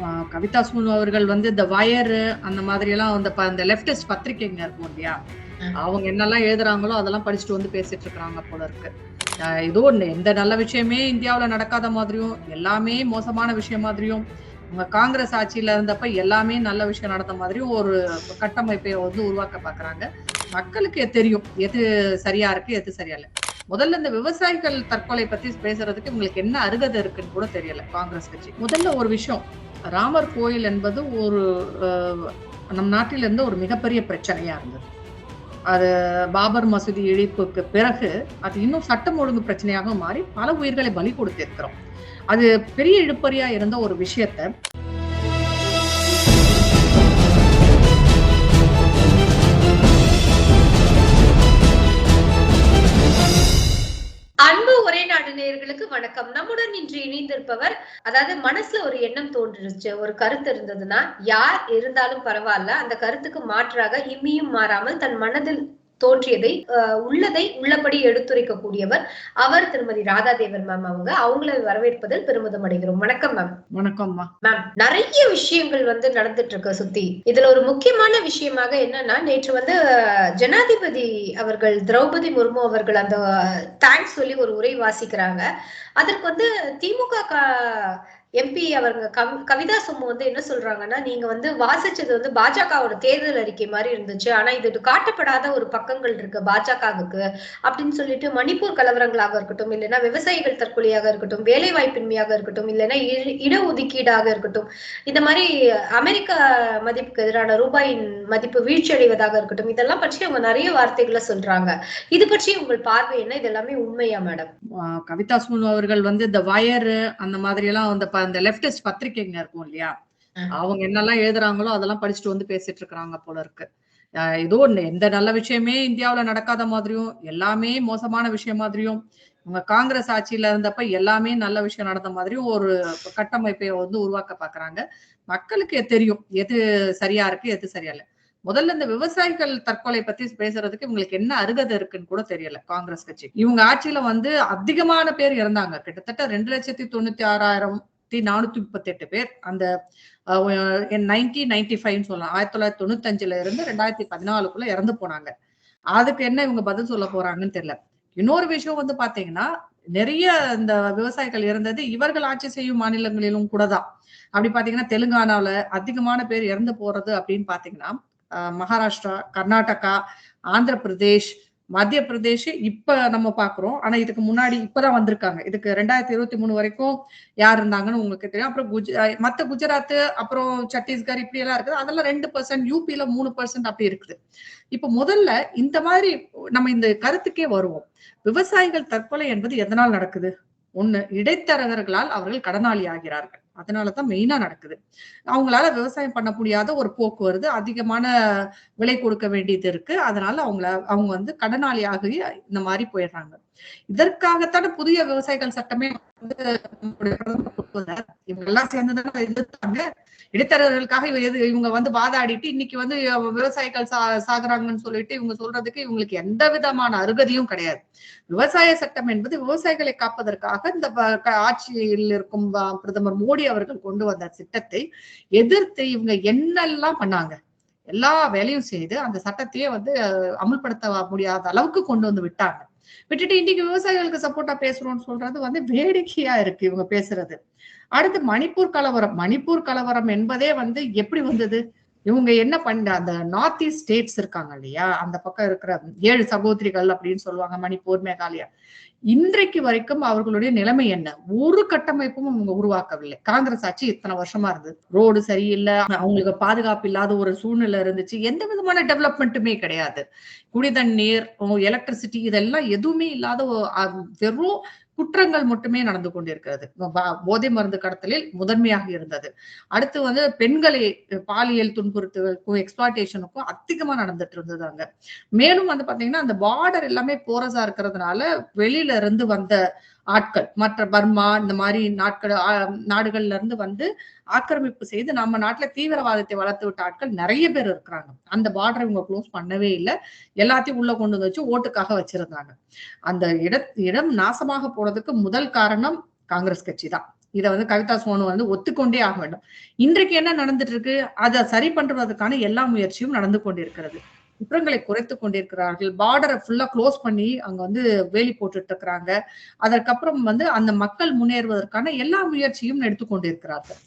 ஆஹ் கவிதா சுமன் அவர்கள் வந்து இந்த வயர் அந்த மாதிரி எல்லாம் அந்த இந்த லெப்டிஸ்ட் பத்திரிகைங்க இருக்கும் இல்லையா. அவங்க என்னெல்லாம் எழுதுறாங்களோ அதெல்லாம் படிச்சுட்டு வந்து பேசிட்டு இருக்காங்க போல இருக்கு. ஏதோ ஒண்ணு எந்த நல்ல விஷயமே இந்தியாவுல நடக்காத மாதிரியும் எல்லாமே மோசமான விஷயம் மாதிரியும் அவங்க காங்கிரஸ் ஆட்சியில இருந்தப்ப எல்லாமே நல்ல விஷயம் நடந்த மாதிரியும் ஒரு கட்டமைப்பை வந்து உருவாக்க பாக்குறாங்க. மக்களுக்கு தெரியும் எது சரியா இருக்கு எது சரியா இல்லை. முதல்ல இந்த விவசாயிகள் தற்கொலை பத்தி பேசுறதுக்கு உங்களுக்கு என்ன அருகதை இருக்குன்னு கூட தெரியல காங்கிரஸ் கட்சி. முதல்ல ஒரு விஷயம் ராமர் கோயில் என்பது ஒரு நம் நாட்டில இருந்து ஒரு மிகப்பெரிய பிரச்சனையா இருந்தது. அது பாபர் மசூதி இழிப்புக்கு பிறகு அது இன்னும் சட்டம் ஒழுங்கு பிரச்சனையாக மாறி பல உயிர்களை பலி கொடுத்திருக்கிறோம். அது பெரிய இழுப்பறியா இருந்த ஒரு விஷயத்த வணக்கம் இன்று இணைந்திருப்பவர் அதாவது மனசுல ஒரு எண்ணம் தோன்றிருச்சு ஒரு கருத்து இருந்ததுன்னா யார் இருந்தாலும் பரவாயில்ல அந்த கருத்துக்கு மாற்றாக இம்மியும் மாறாமல் தன் மனதில் தோன்றியதை உள்ளதை உள்ளபடி எடுத்துரைக்க கூடியவர் அவர் திருமதி ராதாதேவர் மேம் அவங்க. அவங்களை வரவேற்பதில் பெருமிதம் அடைகிறோம். வணக்கம் மேம் வணக்கம்மா மேம் நிறைய விஷயங்கள் வந்து நடந்துட்டு இருக்கு சுத்தி. இதுல ஒரு முக்கியமான விஷயமாக என்னன்னா நேற்று வந்து ஜனாதிபதி அவர்கள் திரௌபதி முர்மு அவர்கள் அந்த தேங்க்ஸ் சொல்லி ஒரு உரை வாசிக்கிறாங்க. அதற்கு வந்து திமுக எம்பி அவங்க கவிதா சும்மு வந்து என்ன சொல்றாங்கன்னா நீங்க வந்து வாசிச்சது வந்து பாஜகவோட தேர்தல் அறிக்கை மாதிரி இருந்துச்சு. ஆனா இது காட்டப்படாத ஒரு பக்கங்கள் இருக்கு பாஜகவுக்கு அப்படின்னு சொல்லிட்டு மணிப்பூர் கலவரங்களாக இருக்கட்டும் இல்லைன்னா விவசாயிகள் தற்கொலையாக இருக்கட்டும் வேலை வாய்ப்பின்மையாக இருக்கட்டும் இல்லைன்னா இட- இடஒதுக்கீடாக இருக்கட்டும் இந்த மாதிரி அமெரிக்க மதிப்புக்கு எதிரான ரூபாயின் மதிப்பு வீழ்ச்சி அடைவதாக இருக்கட்டும் இதெல்லாம் பற்றி அவங்க நிறைய வார்த்தைகளை சொல்றாங்க. இது பற்றி உங்கள் பார்வை என்ன? இது எல்லாமே உண்மையா மேடம்? கவிதா சுமன் அவர்கள் வந்து இந்த வயர் அந்த மாதிரி எல்லாம் வந்து அந்த லெப்டிஸ்ட் பத்திரிகைங்க இருக்கும் இல்லையா. அவங்க என்னெல்லாம் எழுதுறாங்களோ அதெல்லாம் படிச்சுட்டு வந்து பேசிட்டு இருக்காங்க போல இருக்கு. ஏதோ எந்த நல்ல விஷயமே இந்தியாவுல நடக்காத மாதிரியும் எல்லாமே மோசமான விஷயம் மாதிரியும் அவங்க காங்கிரஸ் ஆட்சியில இருந்தப்ப எல்லாமே நல்ல விஷயம் நடந்த மாதிரியும் ஒரு கட்டமைப்பை வந்து உருவாக்க பாக்குறாங்க. மக்களுக்கு தெரியும் எது சரியா இருக்கு எது சரியா இல்லை. முதல்ல இந்த விவசாயிகள் தற்கொலை பத்தி பேசுறதுக்கு இவங்களுக்கு என்ன அருகதை இருக்குன்னு கூட தெரியல காங்கிரஸ் கட்சி. இவங்க ஆட்சியில வந்து அதிகமான பேர் இறந்தாங்க. கிட்டத்தட்ட ரெண்டு லட்சத்தி தொண்ணூத்தி ஆயிரத்தி நானூத்தி முப்பத்தி எட்டு பேர். அந்த நைன்டீன் நைன்டி ஃபைவ் சொல்லலாம். ஆயிரத்தி தொள்ளாயிரத்தி தொண்ணூத்தஞ்சுல இருந்து ரெண்டாயிரத்தி பதினாலுக்குள்ள இறந்து போனாங்க. அதுக்கு என்ன இவங்க பதில் சொல்ல போறாங்கன்னு தெரியல. இன்னொரு விஷயம் வந்து பாத்தீங்கன்னா நிறைய இந்த விவசாயிகள் இறந்தது இவர்கள் ஆட்சி செய்யும் மாநிலங்களிலும் கூட தான். அப்படி பாத்தீங்கன்னா தெலுங்கானால அதிகமான பேர் இறந்து போறது அப்படின்னு பாத்தீங்கன்னா மகாராஷ்டிரா கர்நாடகா ஆந்திர பிரதேஷ் மத்திய பிரதேஷ் இப்ப நம்ம பாக்குறோம். ஆனா இதுக்கு முன்னாடி இப்பதான் வந்திருக்காங்க. இதுக்கு ரெண்டாயிரத்தி இருபத்தி மூணு வரைக்கும் யார் இருந்தாங்கன்னு உங்களுக்கு தெரியும். அப்புறம் குஜ மத்த குஜராத் அப்புறம் சத்தீஸ்கர் இப்படி எல்லாம் இருக்குது. அதெல்லாம் ரெண்டு பர்சன்ட் யூபியில மூணு பர்சன்ட் அப்படி இருக்குது. இப்ப முதல்ல இந்த மாதிரி நம்ம இந்த கருத்துக்கே வருவோம். விவசாயிகள் தற்கொலை என்பது எதனால் நடக்குது? ஒண்ணு இடைத்தரகர்களால் அவர்கள் கடனாளி ஆகிறார்கள். அதனாலதான் மெயினா நடக்குது. அவங்களால விவசாயம் பண்ண முடியாத ஒரு போக்கு வருது. அதிகமான விலை கொடுக்க வேண்டியது இருக்கு. அதனால அவங்கள அவங்க வந்து கடனாளி இந்த மாதிரி போயிடுறாங்க. இதற்காகத்தான புதிய விவசாயிகள் சட்டமே இவங்கெல்லாம் நம்முடைய எதிர்த்தாங்க இடைத்தரகர்களுக்காக இவங்க வந்து வாதாடிட்டு இன்னைக்கு வந்து விவசாயிகள் சா சாகுறாங்கன்னு சொல்லிட்டு இவங்க சொல்றதுக்கு இவங்களுக்கு எந்த விதமான அருகதியும் கிடையாது. விவசாய சட்டம் என்பது விவசாயிகளை காப்பதற்காக இந்த ஆட்சியில் இருக்கும் பிரதமர் மோடி அவர்கள் கொண்டு வந்த திட்டத்தை எதிர்த்து இவங்க என்னெல்லாம் பண்ணாங்க? எல்லா வேலையும் செய்து அந்த சட்டத்தையே வந்து அமுல்படுத்த முடியாத அளவுக்கு கொண்டு வந்து விட்டாங்க. விட்டுட்டு இன்னைக்கு விவசாயிகளுக்கு சப்போர்ட்டா பேசுறோம்னு சொல்றது வந்து வேடிக்கையா இருக்கு இவங்க பேசுறது. அடுத்து மணிப்பூர் கலவரம். மணிப்பூர் கலவரம் என்பதே வந்து எப்படி வந்தது? இவங்க என்ன பண்ண அந்த நார்த் ஈஸ்ட் ஸ்டேட்ஸ் இருக்காங்க இல்லையா? அந்த பக்கம் இருக்கிற ஏழு சகோதரிகள் அப்படின்னு சொல்லுவாங்க மணிப்பூர் மேகாலயா. இன்றைக்கு வரைக்கும் அவர்களுடைய நிலைமை என்ன? ஒரு கட்டமைப்பும் அவங்க உருவாக்கவில்லை. காங்கிரஸ் ஆட்சி இத்தனை வருஷமா இருந்தது. ரோடு சரியில்லை அவங்களுக்கு பாதுகாப்பு இல்லாத ஒரு சூழ்நிலை இருந்துச்சு. எந்த விதமான டெவலப்மெண்ட்டுமே கிடையாது. குடிதண்ணீர் எலக்ட்ரிசிட்டி இதெல்லாம் எதுவுமே இல்லாத வெறும் குற்றங்கள் மட்டுமே நடந்து கொண்டிருக்கிறது. போதை மருந்து கடத்தலில் முதன்மையாக இருந்தது. அடுத்து வந்து பெண்களை பாலியல் துன்புறுத்துவதற்கும் எக்ஸ்பிளாட்டேஷனுக்கும் அதிகமா நடந்துட்டு இருந்தது அங்க. மேலும் வந்து பாத்தீங்கன்னா அந்த பார்டர் எல்லாமே போரஸா இருக்கிறதுனால வெளியில இருந்து வந்த ஆட்கள். மற்ற பர்மா இந்த மாதிரி நாட்கள் நாடுகள்ல இருந்து வந்து ஆக்கிரமிப்பு செய்து நம்ம நாட்டுல தீவிரவாதத்தை வளர்த்து விட்ட ஆட்கள் நிறைய பேர் இருக்கிறாங்க. அந்த பார்டர் இவங்க க்ளோஸ் பண்ணவே இல்லை. எல்லாத்தையும் உள்ள கொண்டு வந்து வச்சு ஓட்டுக்காக வச்சிருந்தாங்க. அந்த இட இடம் நாசமாக போறதுக்கு முதல் காரணம் காங்கிரஸ் கட்சி தான். இதை வந்து கவிதா சோனு வந்து ஒத்துக்கொண்டே ஆக வேண்டும். இன்றைக்கு என்ன நடந்துட்டு இருக்கு? அதை சரி பண்றதுக்கான எல்லா முயற்சியும் நடந்து கொண்டிருக்கிறது. குற்றங்களை குறைத்து கொண்டிருக்கிறார்கள். பார்டரை ஃபுல்லா க்ளோஸ் பண்ணி அங்க வந்து வேலி போட்டுட்டு இருக்கிறாங்க அதற்கப்புறம் வந்து அந்த மக்கள் முன்னேறுவதற்கான எல்லா முயற்சியும் எடுத்துக்கொண்டிருக்கிறார்கள்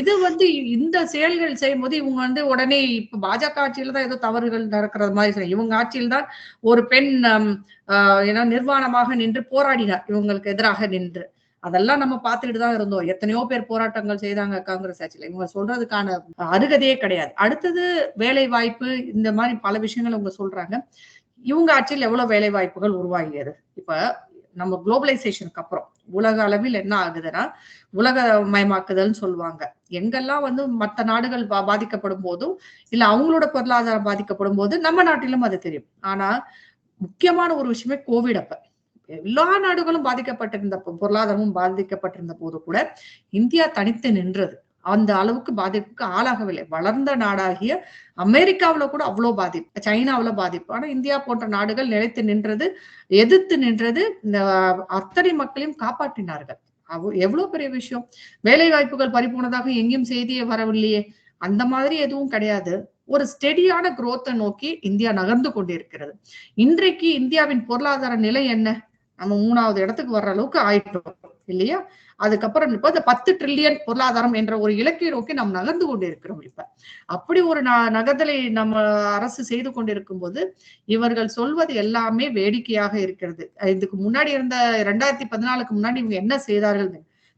இது வந்து இந்த செயல்கள் செய்யும் போது இவங்க வந்து உடனே இப்ப பாஜக ஆட்சியில தான் ஏதோ தவறுகள் நடக்கிறது மாதிரி இவங்க ஆட்சியில் தான் ஒரு பெண் ஏன்னா நிர்வாணமாக நின்று போராடினார். இவங்களுக்கு எதிராக நின்று. அதெல்லாம் நம்ம பார்த்துக்கிட்டு தான் இருந்தோம். எத்தனையோ பேர் போராட்டங்கள் செய்தாங்க காங்கிரஸ் ஆட்சியில. இவங்க சொல்றதுக்கான அருகதையே கிடையாது. அடுத்தது வேலை வாய்ப்பு இந்த மாதிரி பல விஷயங்கள் இவங்க சொல்றாங்க. இவங்க ஆட்சியில் எவ்வளவு வேலை வாய்ப்புகள் உருவாகியது? இப்ப நம்ம குளோபலைசேஷனுக்கு அப்புறம் உலக அளவில் என்ன ஆகுதுன்னா உலக மயமாக்குதல்னு சொல்லுவாங்க. எங்கெல்லாம் வந்து மற்ற நாடுகள் பா பாதிக்கப்படும் போதும் இல்ல அவங்களோட பொருளாதாரம் பாதிக்கப்படும் போது நம்ம நாட்டிலும் அது தெரியும். ஆனா முக்கியமான ஒரு விஷயமே கோவிட் அப்ப. எல்லா நாடுகளும் பாதிக்கப்பட்டிருந்த பொருளாதாரமும் பாதிக்கப்பட்டிருந்த போது கூட இந்தியா தனித்து நின்றது. அந்த அளவுக்கு பாதிப்புக்கு ஆளாகவில்லை. வளர்ந்த நாடாகிய அமெரிக்காவில கூட அவ்வளவு பாதிப்பு சைனாவில பாதிப்பு. ஆனா இந்தியா போன்ற நாடுகள் நிலைத்து நின்றது எதிர்த்து நின்றது இந்த அத்தனை மக்களையும் காப்பாற்றினார்கள். அவ எவ்வளவு பெரிய விஷயம். வேலை வாய்ப்புகள் பறிபோனதாக எங்கேயும் செய்தியே வரவில்லையே. அந்த மாதிரி எதுவும் கிடையாது. ஒரு ஸ்டெடியான குரோத்தை நோக்கி இந்தியா நகர்ந்து கொண்டிருக்கிறது. இன்றைக்கு இந்தியாவின் பொருளாதார நிலை என்ன? நம்ம மூணாவது இடத்துக்கு வர்ற அளவுக்கு ஆயிட்டோம் இல்லையா? அதுக்கப்புறம் இப்ப இந்த பத்து ட்ரில்லியன் பொருளாதாரம் என்ற ஒரு இலக்கிய நோக்கி நாம் நகர்ந்து கொண்டு இருக்கிறோம் இப்ப. அப்படி ஒரு நகர்தலை நம்ம அரசு செய்து கொண்டிருக்கும் போது இவர்கள் சொல்வது எல்லாமே வேடிக்கையாக இருக்கிறது. இதுக்கு முன்னாடி இருந்த ரெண்டாயிரத்தி பதினாலுக்கு முன்னாடி இவங்க என்ன செய்தார்கள்?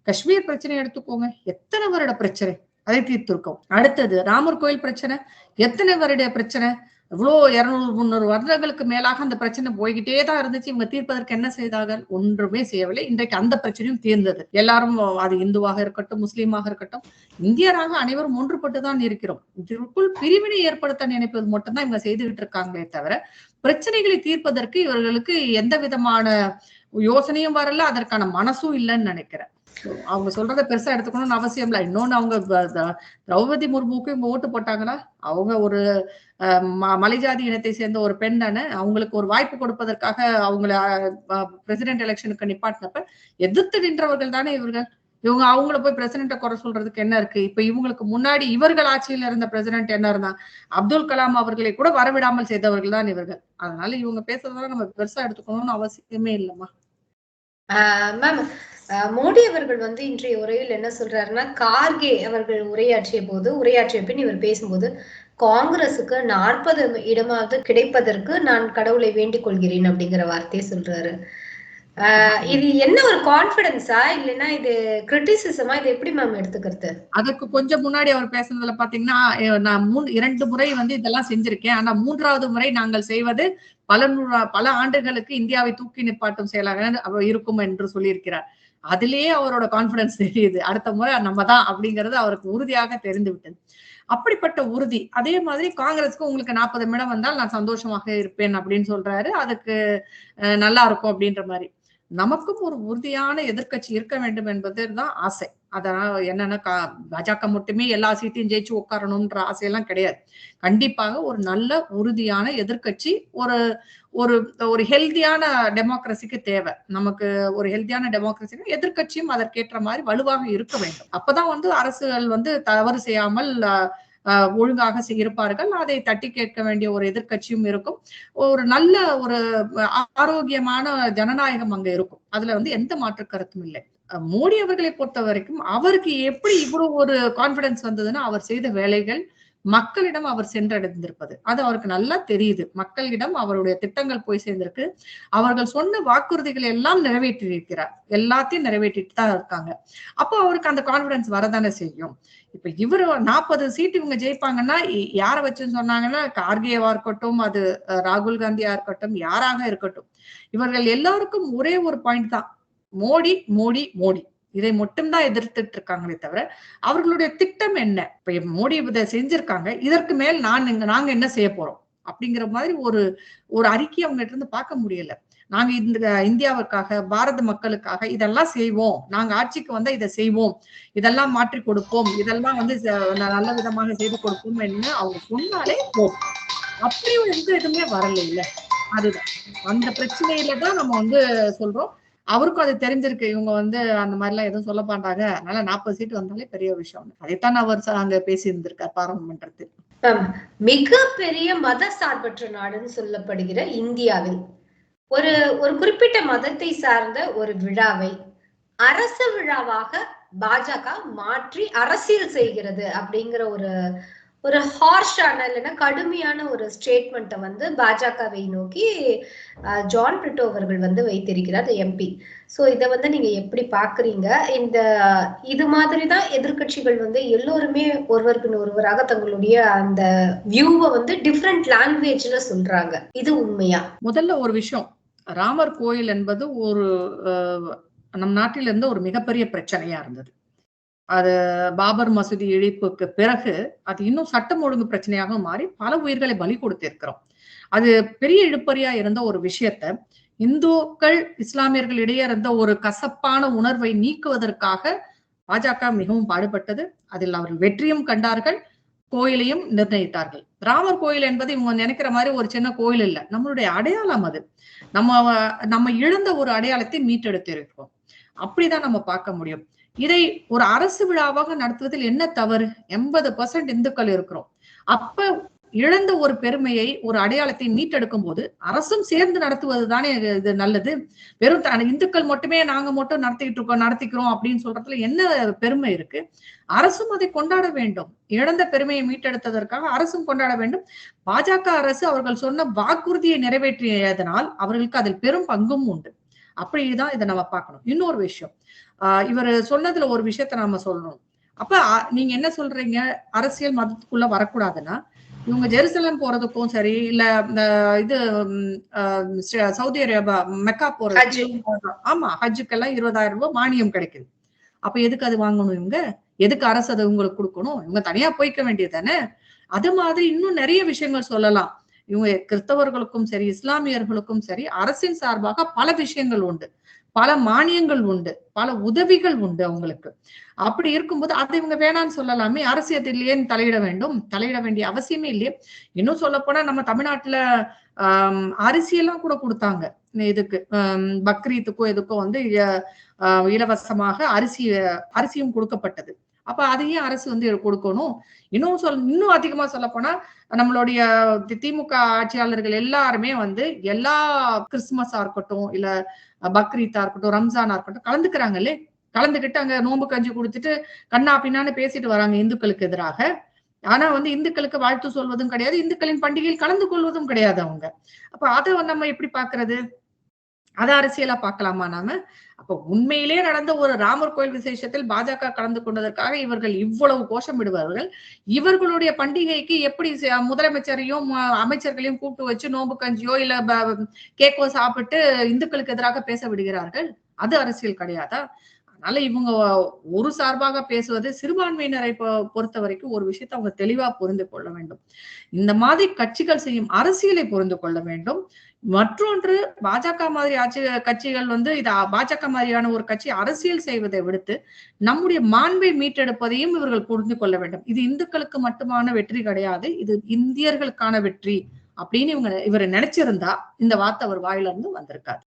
காஷ்மீர் பிரச்சனை எடுத்துக்கோங்க. எத்தனை வருட பிரச்சனை? அதை தீர்த்திருக்கோம். அடுத்தது ராமர் கோயில் பிரச்சனை. எத்தனை வருட பிரச்சனை? இவ்வளோ இரநூறு முந்நூறு வருடங்களுக்கு மேலாக அந்த பிரச்சனை போய்கிட்டே தான் இருந்துச்சு. இவங்க தீர்ப்பதற்கு என்ன செய்தார்கள்? ஒன்றுமே செய்யவில்லை. இன்றைக்கு அந்த பிரச்சனையும் தீர்ந்தது. எல்லாரும் அது இந்துவாக இருக்கட்டும் முஸ்லீமாக இருக்கட்டும் இந்தியராக அனைவரும் ஒன்றுபட்டு தான் இருக்கிறோம். இதற்குள் பிரிவினை ஏற்படுத்த நினைப்பது மட்டும்தான் இவங்க செய்துகிட்டு இருக்காங்களே தவிர பிரச்சனைகளை தீர்ப்பதற்கு இவர்களுக்கு எந்த விதமான யோசனையும் வரல. அதற்கான மனசும் இல்லைன்னு நினைக்கிறேன். அவங்க சொல்றத பெருசா எடுத்துக்கணும்னு அவசியம் இல்லை. இன்னொன்னு அவங்க திரௌபதி முர்முக்கு ஓட்டு போட்டாங்கன்னா அவங்க ஒரு மலைஜாதி இனத்தை சேர்ந்த ஒரு பெண் தானே? அவங்களுக்கு ஒரு வாய்ப்பு கொடுப்பதற்காக அவங்கள பிரசிடென்ட் எலெக்ஷனுக்கு நிப்பாட்டினப்ப எதிர்த்து நின்றவர்கள் தானே இவர்கள்? இவங்க அவங்கள போய் பிரசிடென்ட குறை சொல்றதுக்கு என்ன இருக்கு? இப்ப இவங்களுக்கு முன்னாடி இவர்கள் ஆட்சியில் இருந்த பிரசிடென்ட் என்ன இருந்தா அப்துல் கலாம் அவர்களை கூட வரவிடாமல் செய்தவர்கள் தான் இவர்கள். அதனால இவங்க பேசுறதெல்லாம் நம்ம பெருசா எடுத்துக்கணும்னு அவசியமே இல்லம்மா. மேம் மோடி அவர்கள் வந்து இன்றைய உரையில் என்ன சொல்றாருன்னா கார்கே அவர்கள் உரையாற்றிய போது உரையாற்றிய பின் இவர் பேசும்போது காங்கிரசுக்கு நாற்பது இடமாவது கிடைப்பதற்கு நான் கடவுளை வேண்டிக் கொள்கிறேன் அப்படிங்கிற வார்த்தையை சொல்றாரு. இது என்ன ஒரு கான்பிடன்ஸா இல்லைன்னா இது கிரிட்டிசிசமா இது எப்படி மேம் எடுத்துக்கிறது? அதுக்கு கொஞ்சம் முன்னாடி அவர் பேசுனதுல பாத்தீங்கன்னா நான் மூணு இரண்டு முறை வந்து இதெல்லாம் செஞ்சிருக்கேன். ஆனா மூன்றாவது முறை நாங்கள் செய்வது பல நூறு பல ஆண்டுகளுக்கு இந்தியாவை தூக்கி நிப்பாட்டும் செயலாக இருக்கும் என்று சொல்லியிருக்கிறார். அதுலயே அவரோட கான்பிடன்ஸ் தெரியுது. அடுத்த முறை நம்ம தான் அப்படிங்கிறது அவருக்கு உறுதியாக தெரிந்து விட்டது அப்படிப்பட்ட உறுதி. அதே மாதிரி காங்கிரஸ்க்கு உங்களுக்கு நாற்பது மிடம் வந்தால் நான் சந்தோஷமாக இருப்பேன் அப்படின்னு சொல்றாரு. அதுக்கு நல்லா இருக்கும் அப்படின்ற மாதிரி. நமக்கும் ஒரு உறுதியான எதிர்கட்சி இருக்க வேண்டும் என்பது தான் ஆசை. அதனால என்னன்னா பாஜக மட்டுமே எல்லா சீட்டையும் ஜெயிச்சு உட்காரணும்ன்ற ஆசையெல்லாம் கிடையாது. கண்டிப்பாக ஒரு நல்ல உறுதியான எதிர்கட்சி ஒரு ஒரு ஒரு ஹெல்தியான டெமோக்ரஸிக்கு தேவை. நமக்கு ஒரு ஹெல்தியான டெமோக்ரஸிக்கு எதிர்கட்சியும் அதற்கேற்ற மாதிரி வலுவாக இருக்க வேண்டும். அப்பதான் வந்து அரசுகள் வந்து தவறு செய்யாமல் ஒழுங்காக இருப்பார்கள் அதை தட்டி கேட்க வேண்டிய ஒரு எதிர்கட்சியும் இருக்கும். ஒரு நல்ல ஒரு ஆரோக்கியமான ஜனநாயகம் அங்க இருக்கும். அதுல வந்து எந்த மாற்று கருத்தும் இல்லை. மோடி அவர்களை பொறுத்த வரைக்கும் அவருக்கு எப்படி இவ்வளவு ஒரு கான்பிடன்ஸ் வந்ததுன்னா அவர் செய்த வேலைகள் மக்களிடம் அவர் சென்றடைந்திருப்பது. அது அவருக்கு நல்லா தெரியுது. மக்களிடம் அவருடைய திட்டங்கள் போய் சேர்ந்திருக்கு. அவர்கள் சொன்ன வாக்குறுதிகளை எல்லாம் நிறைவேற்றியிருக்கிறார். எல்லாத்தையும் நிறைவேற்றிட்டு தான் இருக்காங்க. அப்போ அவருக்கு அந்த கான்பிடன்ஸ் வரதானே செய்யும். இப்ப இவரு நாற்பது சீட் இவங்க ஜெயிப்பாங்கன்னா யார வச்சுன்னு சொன்னாங்கன்னா கார்கேவா இருக்கட்டும் அது ராகுல் காந்தியா இருக்கட்டும் யாராக இருக்கட்டும். இவர்கள் எல்லாருக்கும் ஒரே ஒரு பாயிண்ட் தான். மோடி மோடி மோடி. இதை மட்டும்தான் எதிர்த்துட்டு இருக்காங்களே தவிர அவர்களுடைய திட்டம் என்ன? இப்ப மோடி இதை செஞ்சிருக்காங்க இதற்கு மேல் நான் நாங்க என்ன செய்ய போறோம்? அப்படிங்கிற மாதிரி ஒரு ஒரு அறிக்கை அவங்க இருந்து பார்க்க முடியல. நாங்க இந்த இந்தியாவுக்காக பாரத மக்களுக்காக இதெல்லாம் செய்வோம். நாங்க ஆட்சிக்கு வந்தா இதை செய்வோம். இதெல்லாம் மாற்றி கொடுப்போம். இதெல்லாம் வந்து நல்ல விதமாக செய்து கொடுப்போம் என்ன அவங்க சொன்னாலே போதும். அப்படியும் எந்த எதுவுமே வரல இல்ல அதுதான். அந்த பிரச்சனையில தான் நம்ம வந்து சொல்றோம். அவருக்கும் அது தெரிஞ்சிருக்கு. இவங்க வந்து அந்த மாதிரி எல்லாம் எதுவும் சொல்ல மாட்டாங்க. அதனால நாற்பது சீட் வந்தாலே பெரிய விஷயம். அதைத்தான் அவர் அங்க பேசி இருந்திருக்கார் பாராளுமன்றத்தில். மிக பெரிய மத சார்பற்ற நாடுன்னு சொல்லப்படுகிற இந்தியாவில் ஒரு ஒரு குறிப்பிட்ட மதத்தை சார்ந்த ஒரு விழாவை அரச விழாவாக பாஜக மாற்றி அரசியல் செய்கிறது அப்படிங்கிற ஒரு ஒரு ஹார்ஷான இல்லைன்னா கடுமையான ஒரு ஸ்டேட்மெண்ட்டை வந்து பாஜகவை நோக்கி ஜான் பிரிட்டோ அவர்கள் வந்து வைத்திருக்கிறார் எம்பி ஸோ இதை வந்து நீங்க எப்படி பாக்குறீங்க இந்த இது மாதிரி தான் எதிர்க்கட்சிகள் வந்து எல்லோருமே ஒருவருக்கு ஒருவராக தங்களுடைய அந்த வியூவை வந்து டிஃப்ரெண்ட் லாங்குவேஜ்ல சொல்றாங்க. இது உண்மையா? முதல்ல ஒரு விஷயம். ராமர் கோயில் என்பது ஒரு நம் நாட்டிலிருந்து ஒரு மிகப்பெரிய பிரச்சனையா இருந்தது. அது பாபர் மசூதி இழிப்புக்கு பிறகு அது இன்னும் சட்டம் ஒழுங்கு பிரச்சனையாக மாறி பல உயிர்களை பலி கொடுத்திருக்கிறோம் அது பெரிய இழுப்பறியா இருந்த ஒரு விஷயத்த இந்துக்கள் இஸ்லாமியர்கள் இடையே இருந்த ஒரு கசப்பான உணர்வை நீக்குவதற்காக பாஜக மிகவும் பாடுபட்டது. அதில் அவர்கள் வெற்றியும் கண்டார்கள் கோயிலையும் நிர்ணயித்தார்கள். ராமர் கோயில் என்பது இவங்க நினைக்கிற மாதிரி ஒரு சின்ன கோயில் இல்ல. நம்மளுடைய அடையாளம் அது. நம்ம நம்ம இழந்த ஒரு அடையாளத்தை மீட்டெடுத்திருக்கோம் அப்படிதான் நம்ம பார்க்க முடியும். இதை ஒரு அரசு விழாவாக நடத்துவதில் என்ன தவறு? எண்பது பர்சன்ட் இந்துக்கள் இருக்கிறோம். அப்ப இழந்த ஒரு பெருமையை ஒரு அடையாளத்தை மீட்டெடுக்கும் போது அரசும் சேர்ந்து நடத்துவது தானே இது நல்லது? வெறும் த- இந்துக்கள் மட்டுமே நாங்க மட்டும் நடத்திக்கிட்டு இருக்கோம் நடத்திக்கிறோம் அப்படின்னு சொல்றதுல என்ன பெருமை இருக்கு? அரசும் அதை கொண்டாட வேண்டும். இழந்த பெருமையை மீட்டெடுத்ததற்காக அரசும் கொண்டாட வேண்டும். பாஜக அரசு அவர்கள் சொன்ன வாக்குறுதியை நிறைவேற்றியதனால் அவர்களுக்கு அதில் பெரும் பங்கும் உண்டு. அப்படிதான் இதை நம்ம பார்க்கணும். இன்னொரு விஷயம் ஆஹ் இவர் சொன்னதுல ஒரு விஷயத்த நாம சொல்லணும். அப்ப நீங்க என்ன சொல்றீங்க? அரசியல் மதத்துக்குள்ள வரக்கூடாதுன்னா இவங்க ஜெருசலம் போறதுக்கும் சரி இல்ல இந்த இது சவுதி அரேபியா மெக்கா. போறது ஆமா ஹஜ்ஜுக்கெல்லாம் இருபதாயிரம் ரூபாய் மானியம் கிடைக்குது. அப்ப எதுக்கு அது வாங்கணும் இவங்க? எதுக்கு அரசு அதை உங்களுக்கு கொடுக்கணும்? இவங்க தனியா போய்க்க வேண்டியது தானே? அது மாதிரி இன்னும் நிறைய விஷயங்கள் சொல்லலாம். இவங்க கிறிஸ்தவர்களுக்கும் சரி இஸ்லாமியர்களுக்கும் சரி அரசின் சார்பாக பல விஷயங்கள் உண்டு. பல மானியங்கள் உண்டு. பல உதவிகள் உண்டு அவங்களுக்கு. அப்படி இருக்கும்போது அதை இவங்க வேணாம்னு சொல்லலாமே அரசியத்தில் ஏன் தலையிட வேண்டும். தலையிட வேண்டிய அவசியமே இல்லையே. இன்னும் சொல்ல போனா நம்ம தமிழ்நாட்டுல ஆஹ் அரிசியெல்லாம் கூட கொடுத்தாங்க. இதுக்கு பக்ரீத்துக்கோ எதுக்கோ வந்து ஆஹ் இலவசமாக அரிசி அரிசியும் கொடுக்கப்பட்டது. அப்ப அதையும் அரசு வந்து கொடுக்கணும். இன்னும் சொல் இன்னும் அதிகமா சொல்ல போனா நம்மளுடைய தி- திமுக ஆட்சியாளர்கள் எல்லாருமே வந்து எல்லா கிறிஸ்துமஸா இருக்கட்டும் இல்ல பக்ரீத்தா இருக்கட்டும் ரம்ஜானா இருக்கட்டும் கலந்துக்கிறாங்களே கலந்துக்கிட்டு அங்க நோன்பு கஞ்சி கொடுத்துட்டு கண்ணா பின்னான்னு பேசிட்டு வராங்க இந்துக்களுக்கு எதிராக. ஆனா வந்து இந்துக்களுக்கு வாழ்த்து சொல்வதும் கிடையாது இந்துக்களின் பண்டிகையில் கலந்து கொள்வதும் கிடையாது அவங்க. அப்ப அதை நம்ம எப்படி பாக்குறது அதை அரசியலா பார்க்கலாமா நாம? அப்ப உண்மையிலே நடந்த ஒரு ராமர் கோயில் விசேஷத்தில் பாஜக கலந்து கொண்டதற்காக இவர்கள் இவ்வளவு கோஷம் விடுவார்கள் இவர்களுடைய பண்டிகைக்கு எப்படி முதலமைச்சரையும் அஹ், அமைச்சர்களையும் கூப்பிட்டு வச்சு நோம்பு கஞ்சியோ இல்ல கேக்கோ சாப்பிட்டு இந்துக்களுக்கு எதிராக பேச விடுகிறார்கள்? அது அரசியல் கிடையாதா? அதனால இவங்க ஒரு சார்பாக பேசுவது சிறுபான்மையினரை பொ- பொறுத்த வரைக்கும் ஒரு விஷயத்தை அவங்க தெளிவா புரிந்து கொள்ள வேண்டும். இந்த மாதிரி கட்சிகள் செய்யும் அரசியலை புரிந்து கொள்ள வேண்டும். மற்றொன்று பாஜக மாதிரி ஆட்சி கட்சிகள் வந்து இது பாஜக மாதிரியான ஒரு கட்சி அரசியல் செய்வதை விடுத்து நம்முடைய மாண்பை மீட்டெடுப்பதையும் இவர்கள் புரிந்து கொள்ள வேண்டும். இது இந்துக்களுக்கு மட்டுமான வெற்றி கிடையாது. இது இந்தியர்களுக்கான வெற்றி அப்படின்னு இவங்க இவர் நினைச்சிருந்தா இந்த வார்த்தை அவர் வாயிலிருந்து வந்திருக்காரு